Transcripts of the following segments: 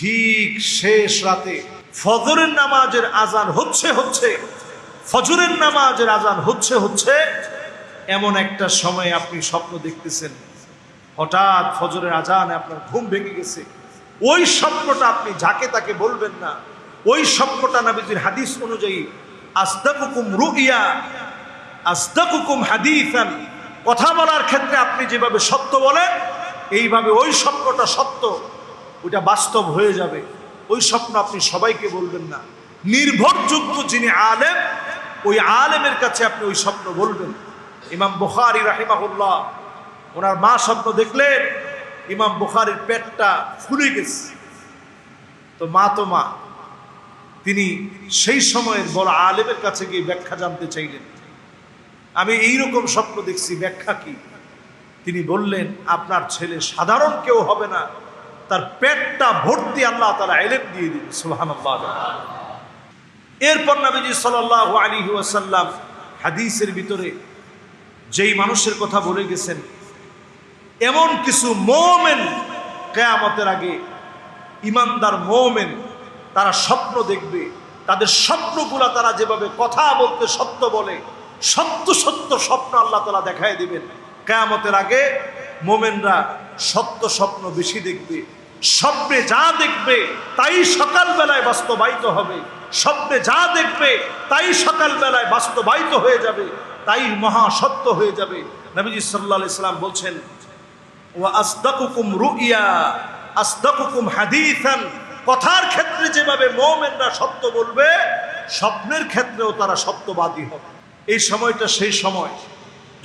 ঠিক শেষ রাতে ফজরের নামাজের আজান হচ্ছে হচ্ছে। ফজরের নামাজের আজান হচ্ছে হচ্ছে। এমন একটা সময় আপনি স্বপ্ন দেখতেছেন। হঠাৎ ফজরের আজানে আপনার ঘুম ভেঙে গেছে। ওই স্বপ্নটা আপনি যাকে তাকে বলবেন না। ওই স্বপ্নটা নাবিজির হাদিস অনুযায়ী আস্তাকুকুম রুইয়া আস্তাকুকুম হাদিসান। কথা বলার ক্ষেত্রে আপনি যেভাবে সত্য বলেন, এইভাবে ওই স্বপ্নটা সত্য। ওইটা বাস্তব হয়ে যাবে। ওই স্বপ্ন আপনি সবাইকে বলবেন না। নির্ভরযোগ্য যিনি আলেম, ওই আলেমের কাছে আপনি ওই স্বপ্ন বলবেন। ইমাম বুখারি রাহিমাহুল্লাহ, ওনার মা স্বপ্ন দেখলেন, ইমাম বুখারির পেটটা ফুলে গেছে। তো মা তো মা। তিনি সেই সময়ের বড় আলেমের কাছে গিয়ে ব্যাখ্যা জানতে চাইলেন। আমি এই রকম স্বপ্ন দেখছি, ব্যাখ্যা কি? তিনি বললেন, আপনার ছেলে সাধারণ কেউ হবে না। তার পেটটা ভর্তি আল্লাহ তালা এলেম দিয়ে দিবে সুহান এরপর নবীজি সাল্লাহ আলী ওয়াসাল্লাম হাদিসের ভিতরে যেই মানুষের কথা বলে গেছেন, এমন কিছু মোমেন কেয়ামতের আগে ইমানদার মোমেন তারা স্বপ্ন দেখবে, তাদের স্বপ্নগুলা তারা যেভাবে কথা বলতে সত্য বলে, সত্য সত্য স্বপ্ন আল্লাহ তালা দেখায় দিবেন। কেয়ামতের আগে মোমেনরা সত্য স্বপ্ন বেশি দেখবে স্বপ্নে যা দেখবে, তাই সকালবেলায় বাস্তবায়িত হবে। স্বপ্নে যা দেখবে, তাই সকালবেলায় বাস্তবায়িত হয়ে যাবে, তাই মহা সত্য হয়ে যাবে। নবীজি সাল্লাহ ইসলাম বলছেন ও আসদাকুকুম রুইয়া, আসদাকুকুম হাদিসান। কথার ক্ষেত্রে যেভাবে মোমেনরা সত্য বলবে, স্বপ্নের ক্ষেত্রেও তারা সত্যবাদী হবে। এই সময়টা সেই সময়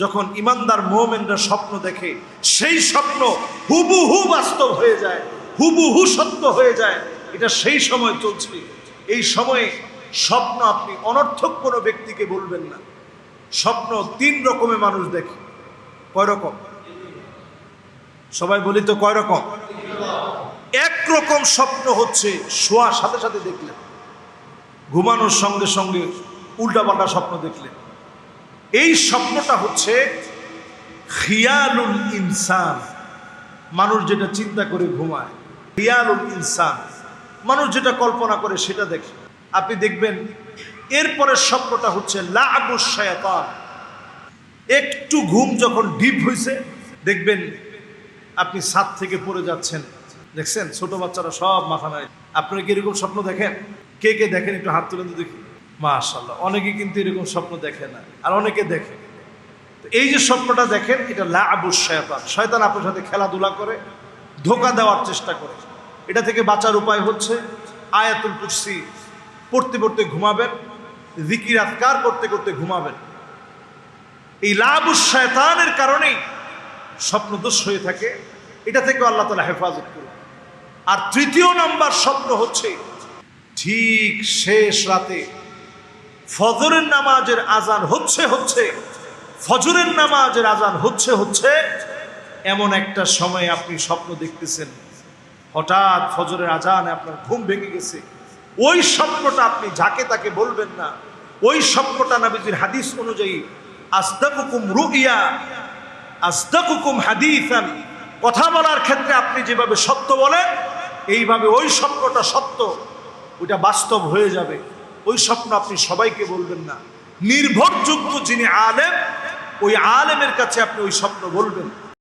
যখন ইমানদার মোমেনরা স্বপ্ন দেখে, সেই স্বপ্ন হুবহু বাস্তব হয়ে যায়। হুবহু সত্য হয়ে যায়। এটা সেই সময় চলছে। এই সময়ে স্বপ্ন আপনি অনর্থক কোনো ব্যক্তিকে বলবেন না। স্বপ্ন তিন রকমের মানুষ দেখে। কয় রকম? সবাই বলি তো কয় রকম? এক রকম স্বপ্ন হচ্ছে শোয়ার সাথে সাথে দেখলেন। ঘুমানোর সঙ্গে সঙ্গে উল্টাপাল্টা স্বপ্ন দেখলেন। এই স্বপ্নটা হচ্ছে খিয়ালুল ইনসান। মানুষ যেটা চিন্তা করে ঘুমায় খিয়ালুল ইনসান। মানুষ যেটা কল্পনা করে সেটা দেখে। আপনি দেখবেন, এরপরের স্বপ্নটা হচ্ছে লাগুস শায়াতান। একটু ঘুম যখন ডিপ হয়েছে দেখবেন আপনি ছাদ থেকে পড়ে যাচ্ছেন। দেখছেন, ছোট বাচ্চারা সব মাথা নাই আপনারা কি এরকম স্বপ্ন দেখেন? কে কে দেখেন? একটু হাত তুলে দেখি। মাশাল্লাহ অনেকে কিন্তু এরকম স্বপ্ন দেখে না, আর অনেকে দেখে। এই যে স্বপ্নটা দেখেন, এটা লা আবু শয়তান। শয়তান আপনার সাথে খেলাধুলা করে ধোকা দেওয়ার চেষ্টা করে। এটা থেকে বাঁচার উপায় হচ্ছে আয়াতুল কুরসি। পড়তে পড়তে ঘুমাবেন, জিকির আতকার করতে করতে ঘুমাবেন। এই লাবু শয়তানের কারণেই স্বপ্নদোষ হয়ে থাকে। এটা থেকে আল্লাহ তালা হেফাজত করুন। আর তৃতীয় নম্বর স্বপ্ন হচ্ছে ঠিক শেষ রাতে ফজরের নামাজের আজান হচ্ছে হচ্ছে, ফজরের নামাজের আজান হচ্ছে হচ্ছে এমন একটা সময় আপনি স্বপ্ন দেখতেছেন। হঠাৎ ফজরের আজানে আপনার ঘুম ভেঙে গেছে। ওই স্বপ্নটা আপনি যাকে তাকে বলবেন না, ওই স্বপ্নটা নাবিজির হাদিস অনুযায়ী আস্তাকুকুম রুইয়া আস্তাকুকুম হাদিসান। কথা বলার ক্ষেত্রে আপনি যেভাবে সত্য বলেন, এইভাবে ওই স্বপ্নটা সত্য, ওইটা বাস্তব হয়ে যাবে। ওই স্বপ্ন আপনি সবাইকে বলবেন না। নির্ভরযোগ্য যিনি আলেম, ওই আলেমের কাছে আপনি ওই স্বপ্ন বলবেন।